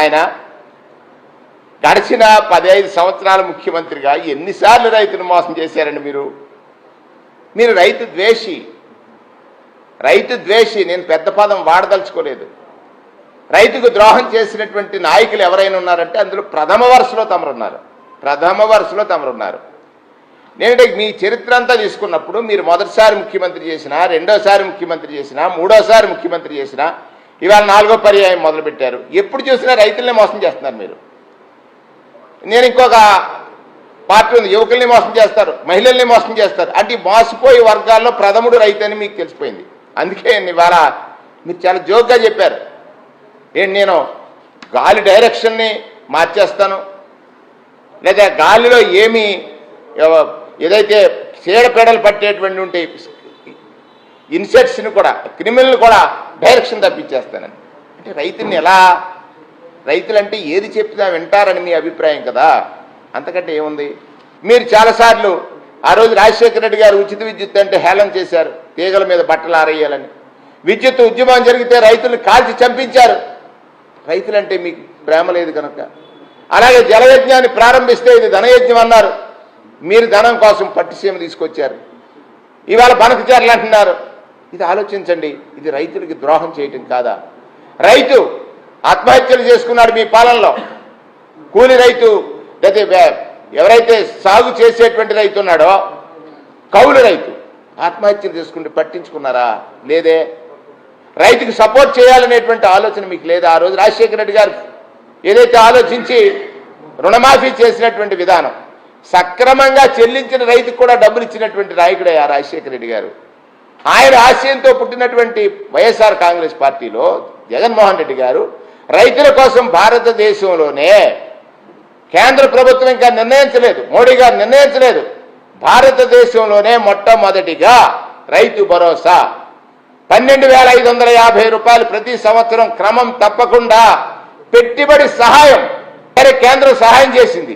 నాయన గడిచిన పదహైదు సంవత్సరాల ముఖ్యమంత్రిగా ఎన్నిసార్లు రైతును మోసం చేశారండి మీరు? మీరు రైతు ద్వేషి. రైతు ద్వేషి నేను పెద్ద పదం వాడదలుచుకోలేదు. రైతుకు ద్రోహం చేసినటువంటి నాయకులు ఎవరైనా ఉన్నారంటే అందులో ప్రథమ వరుసలో తమరున్నారు. ప్రథమ వరుసలో తమరున్నారు. నేను మీ చరిత్ర అంతా తీసుకున్నప్పుడు మీరు మొదటిసారి ముఖ్యమంత్రి చేసినా రెండోసారి ముఖ్యమంత్రి చేసినా మూడోసారి ముఖ్యమంత్రి చేసినా ఇవాళ నాలుగో పర్యాయం మొదలుపెట్టారు. ఎప్పుడు చూసినా రైతుల్ని మోసం చేస్తున్నారు మీరు. నేను ఇంకొక పార్టీ ఉంది యువకుల్ని మోసం చేస్తారు మహిళల్ని మోసం చేస్తారు. అంటే మోసపోయే వర్గాల్లో ప్రథముడు రైతు అని మీకు తెలిసిపోయింది. అందుకే ఇవాళ మీరు చాలా జోక్గా చెప్పారు. ఏంటి నేను గాలి డైరెక్షన్ని మార్చేస్తాను లేదా గాలిలో ఏమి ఏదైతే చీడపీడలు పట్టేటువంటి ఉంటే ఇన్సెక్ట్స్ని కూడా క్రిమినల్ కూడా డైరెక్షన్ తప్పించేస్తానని అంటే రైతుని ఎలా రైతులంటే ఏది చెప్తున్నా వింటారని మీ అభిప్రాయం కదా. అంతకంటే ఏముంది? మీరు చాలాసార్లు ఆ రోజు రాజశేఖర రెడ్డి గారు ఉచిత విద్యుత్ అంటే హేళన చేశారు తీగల మీద బట్టలు ఆరేయాలని. విద్యుత్ ఉద్యమం జరిగితే రైతులు కాల్చి చంపించారు. రైతులంటే మీకు ప్రేమ లేదు కనుక. అలాగే జలయజ్ఞాన్ని ప్రారంభిస్తే ఇది ధనయజ్ఞం అన్నారు. మీరు ధనం కోసం పట్టిసీమ తీసుకొచ్చారు. ఇవాళ బనకచర్లు అంటున్నారు. ఇది ఆలోచించండి ఇది రైతులకి ద్రోహం చేయటం కాదా? రైతు ఆత్మహత్యలు చేసుకున్నాడు మీ పాలనలో. కూలి రైతు లేకపోతే ఎవరైతే సాగు చేసేటువంటి రైతు ఉన్నాడో కౌలు రైతు ఆత్మహత్యలు చేసుకుంటే పట్టించుకున్నారా? లేదే. రైతుకి సపోర్ట్ చేయాలనేటువంటి ఆలోచన మీకు లేదా? ఆ రోజు రాజశేఖర రెడ్డి గారు ఏదైతే ఆలోచించి రుణమాఫీ చేసినటువంటి విధానం సక్రమంగా చెల్లించిన రైతుకు కూడా డబ్బులు ఇచ్చినటువంటి నాయకుడే ఆ రాజశేఖర రెడ్డి గారు. ఆయన ఆశయంతో పుట్టినటువంటి వైఎస్ఆర్ కాంగ్రెస్ పార్టీలో జగన్మోహన్ రెడ్డి గారు రైతుల కోసం భారతదేశంలోనే కేంద్ర ప్రభుత్వం ఇంకా నిర్ణయించలేదు మోడీ గారు నిర్ణయించలేదు. భారతదేశంలోనే మొట్టమొదటిగా రైతు భరోసా. పన్నెండు వేల ఐదు వందల యాభై రూపాయలు ప్రతి సంవత్సరం క్రమం తప్పకుండా పెట్టుబడి సహాయం సరే కేంద్రం సహాయం చేసింది.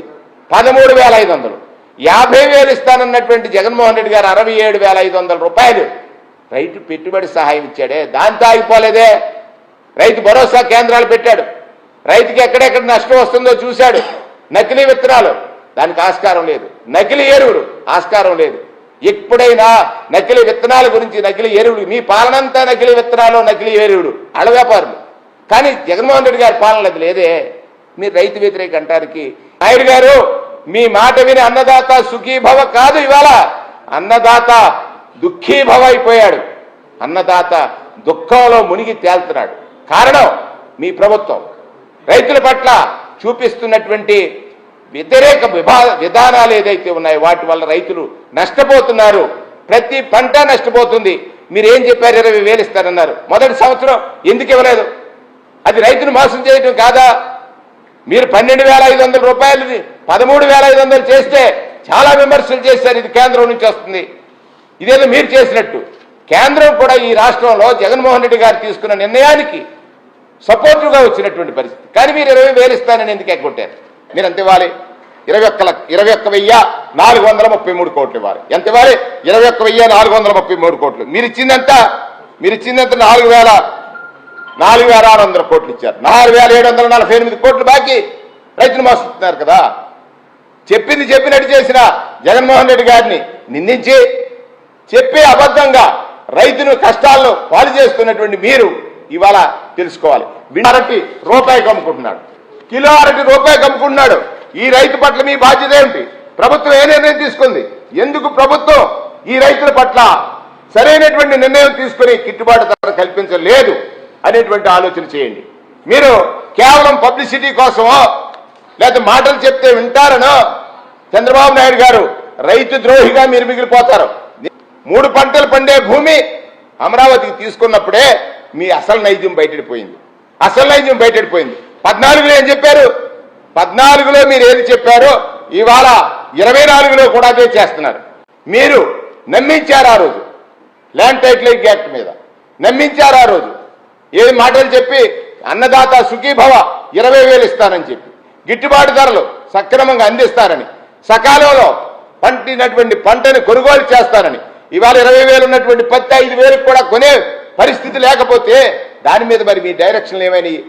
పదమూడు వేల ఐదు వందలు. యాభై వేలు ఇస్తానన్నటువంటి జగన్మోహన్ రెడ్డి గారు అరవై ఏడు వేల ఐదు వందల రూపాయలు రైతు పెట్టుబడి సహాయం ఇచ్చాడే దాంతో ఆగిపోలేదే. రైతు భరోసా కేంద్రాలు పెట్టాడు. రైతుకి ఎక్కడెక్కడ నష్టం వస్తుందో చూశాడు. నకిలీ విత్తనాలు. దానికి ఆస్కారం లేదు. నకిలీ ఎరువులు. ఆస్కారం లేదు. ఎప్పుడైనా నకిలీ విత్తనాల గురించి నకిలీ ఎరువులు మీ పాలనంతా నకిలీ విత్తనాలు నకిలీ ఎరువులు. అళ్ళ వ్యాపారులు. కానీ జగన్మోహన్ రెడ్డి గారి పాలన అది లేదే. మీరు రైతు వ్యతిరేక అంటానికి. నాయుడు గారు మీ మాట విని అన్నదాత సుఖీభవ కాదు ఇవాళ. అన్నదాత దుఃఖీభవ అయిపోయాడు అన్నదాత దుఃఖంలో మునిగి తేల్తున్నాడు. కారణం మీ ప్రభుత్వం. రైతుల పట్ల చూపిస్తున్నటువంటి వ్యతిరేక విభా విధానాలు ఏదైతే ఉన్నాయో వాటి వల్ల రైతులు నష్టపోతున్నారు. ప్రతి పంట నష్టపోతుంది. మీరు ఏం చెప్పారు? ఇరవై వేలు ఇస్తారన్నారు మొదటి సంవత్సరం ఎందుకు ఇవ్వలేదు? అది రైతును మోసం చేయటం కాదా? మీరు పన్నెండు వేల ఐదు వందల రూపాయలు పదమూడు వేల ఐదు వందలు చేస్తే చాలా విమర్శలు చేశారు. ఇది కేంద్రం నుంచి వస్తుంది. ఇదేదో మీరు చేసినట్టు. కేంద్రం కూడా ఈ రాష్ట్రంలో జగన్మోహన్ రెడ్డి గారు తీసుకున్న నిర్ణయానికి సపోర్టివ్గా వచ్చినటువంటి పరిస్థితి. కానీ మీరు ఇరవై వేలు ఇస్తానని ఎందుకు ఎగ్గొట్టారు? మీరు ఎంత ఇవ్వాలి? ఇరవై ఒక్క లక్ష ఇరవై ఒక్క వెయ్యి నాలుగు వందల ముప్పై మూడు కోట్లు ఇవ్వాలి. ఎంత ఇవ్వాలి? ఇరవై ఒక్క వెయ్యి నాలుగు వందల ముప్పై మూడు కోట్లు. మీరు ఇచ్చిందంత? మీరు ఇచ్చిందంత నాలుగు వేల నాలుగు వేల ఆరు వందల కోట్లు ఇచ్చారు. నాలుగు వేల ఏడు వందల నలభై ఎనిమిది కోట్లు బాకీ. రైతులు మోస్తున్నారు కదా. చెప్పింది చెప్పినట్టు చేసిన జగన్మోహన్ రెడ్డి గారిని నిందించి చెప్పే అబద్ధంగా రైతును కష్టాలను పాలు చేస్తున్నటువంటి మీరు ఇవాళ తెలుసుకోవాలి. విడి అరటి రూపాయికి అమ్ముకుంటున్నాడు కిలో అరటి రూపాయి అమ్ముకుంటున్నాడు ఈ రైతు పట్ల మీ బాధ్యత ఏమిటి ప్రభుత్వం ఏ నిర్ణయం తీసుకుంది? ఎందుకు ప్రభుత్వం ఈ రైతుల పట్ల సరైనటువంటి నిర్ణయం తీసుకుని గిట్టుబాటు ధర కల్పించలేదు అనేటువంటి ఆలోచన చేయండి. మీరు కేవలం పబ్లిసిటీ కోసమో లేదా మాటలు చెప్తే వింటారనో చంద్రబాబు నాయుడు గారు రైతు ద్రోహిగా మీరు మిగిలిపోతారు. మూడు పంటలు పండే భూమి అమరావతికి తీసుకున్నప్పుడే మీ అసలు నైజం బయటడిపోయింది అసలు నైజం బయటడిపోయింది పద్నాలుగులో ఏం చెప్పారు. పద్నాలుగులో మీరు ఏది చెప్పారో ఇవాళ ఇరవై నాలుగులో కూడా అదే చేస్తున్నారు. మీరు నమ్మించారు ఆ రోజు. ల్యాండ్ టైటిలింగ్ యాక్ట్ మీద నమ్మించారు ఆ రోజు. ఏది మాటలు చెప్పి అన్నదాత సుఖీభవ ఇరవై వేలు ఇస్తానని చెప్పి గిట్టుబాటు ధరలు సక్రమంగా అందిస్తారని సకాలంలో పంటినటువంటి పంటని కొనుగోలు చేస్తారని ఇవాళ ఇరవై వేలు ఉన్నటువంటి పత్తి ఐదు వేలకు కూడా కొనే పరిస్థితి లేకపోతే దాని మీద మరి మీ డైరెక్షన్లు ఏమైనాయి?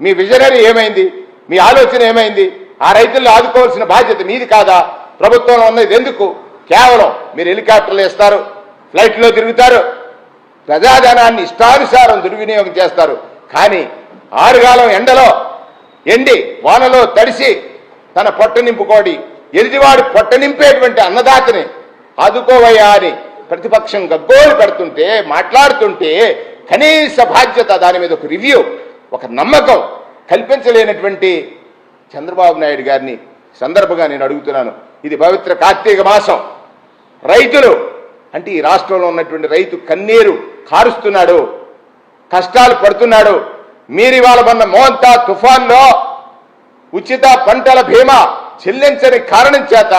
మీ విజనరీ ఏమైంది? మీ ఆలోచన ఏమైంది? ఆ రైతులను ఆదుకోవాల్సిన బాధ్యత మీది కాదా? ప్రభుత్వంలో ఉన్నది ఎందుకు? కేవలం మీరు హెలికాప్టర్లు వేస్తారు ఫ్లైట్లో తిరుగుతారు ప్రజాధనాన్ని ఇష్టానుసారం దుర్వినియోగం చేస్తారు. కానీ ఆరుగాలం ఎండలో ఎండి వానలో తడిసి తన పొట్ట నింపుకోడి ఎదుటివాడు పొట్ట నింపేటువంటి అన్నదాతని ఆదుకోవయ్యా అని ప్రతిపక్షం గగ్గోలు పెడుతుంటే మాట్లాడుతుంటే కనీస బాధ్యత దాని మీద ఒక రివ్యూ ఒక నమ్మకం కల్పించలేనటువంటి చంద్రబాబు నాయుడు గారిని సందర్భంగా నేను అడుగుతున్నాను. ఇది పవిత్ర కార్తీక మాసం. రైతులు అంటే ఈ రాష్ట్రంలో ఉన్నటువంటి రైతు కన్నీరు కారుస్తున్నాడు కష్టాలు పడుతున్నాడు. మీరు ఇవాళ మొన్న మోంతా తుఫాన్లో ఉచిత పంటల బీమా చెల్లించని కారణం చేత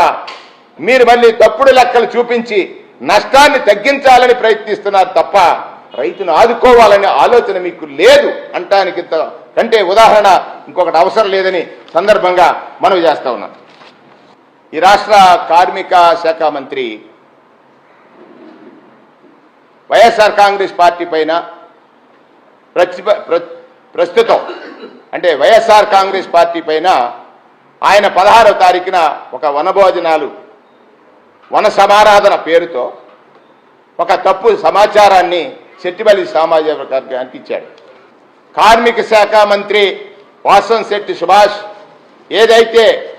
మీరు మళ్ళీ తప్పుడు లెక్కలు చూపించి నష్టాన్ని తగ్గించాలని ప్రయత్నిస్తున్నారు తప్ప రైతును ఆదుకోవాలనే ఆలోచన మీకు లేదు అంటానికి కంటే ఉదాహరణ ఇంకొకటి అవసరం లేదని సందర్భంగా మనవి చేస్తా ఉన్నాం. ఈ రాష్ట్ర కార్మిక శాఖ మంత్రి వైఎస్ఆర్ కాంగ్రెస్ పార్టీ పైన ప్రస్తుతం అంటే వైఎస్ఆర్ కాంగ్రెస్ పార్టీ పైన ఆయన పదహారవ తారీఖున ఒక వనభోజనాలు వన సమారాధన పేరుతో ఒక తప్పు సమాచారాన్ని శెట్టిపల్లి సామాజిక వర్గానికి ఇచ్చాడు కార్మిక శాఖ మంత్రి వాసం శెట్టి సుభాష్ ఏదైతే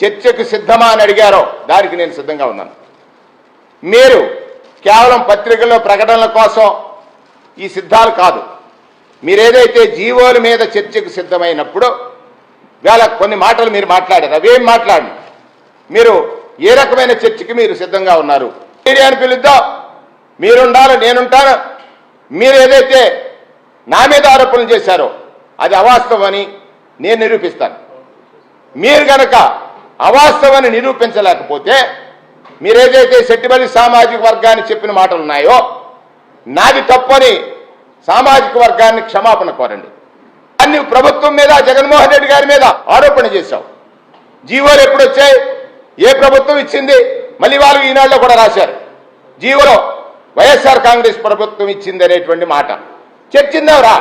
చర్చకు సిద్ధమా అని అడిగారో దానికి నేను సిద్ధంగా ఉన్నాను. మీరు కేవలం పత్రికల్లో ప్రకటనల కోసం ఈ సిద్ధాలు కాదు. మీరేదైతే జీవోల మీద చర్చకు సిద్ధమైనప్పుడు వేళ కొన్ని మాటలు మీరు మాట్లాడారు. అవేం మాట్లాడండి మీరు ఏ రకమైన చర్చకి మీరు సిద్ధంగా ఉన్నారు? మీడియాని పిలుద్దాం. మీరుండాలి నేనుంటాను. మీరు ఏదైతే నా మీద ఆరోపణలు చేశారో అది అవాస్తవని నేను నిరూపిస్తాను. మీరు గనక అవాస్తవాన్ని నిరూపించలేకపోతే మీరేదైతే సెట్టిబడి సామాజిక వర్గాన్ని చెప్పిన మాటలు ఉన్నాయో నాది తప్పని సామాజిక వర్గాన్ని క్షమాపణ కోరండి. అన్ని ప్రభుత్వం మీద జగన్మోహన్ రెడ్డి గారి మీద ఆరోపణ చేశావు. జీవోలు ఎప్పుడొచ్చాయి? ఏ ప్రభుత్వం ఇచ్చింది మళ్ళీ వాళ్ళు ఈనాడులో కూడా రాశారు. జీవోలో వైఎస్ఆర్ కాంగ్రెస్ ప్రభుత్వం ఇచ్చింది అనేటువంటి మాట. చర్చిందాం రా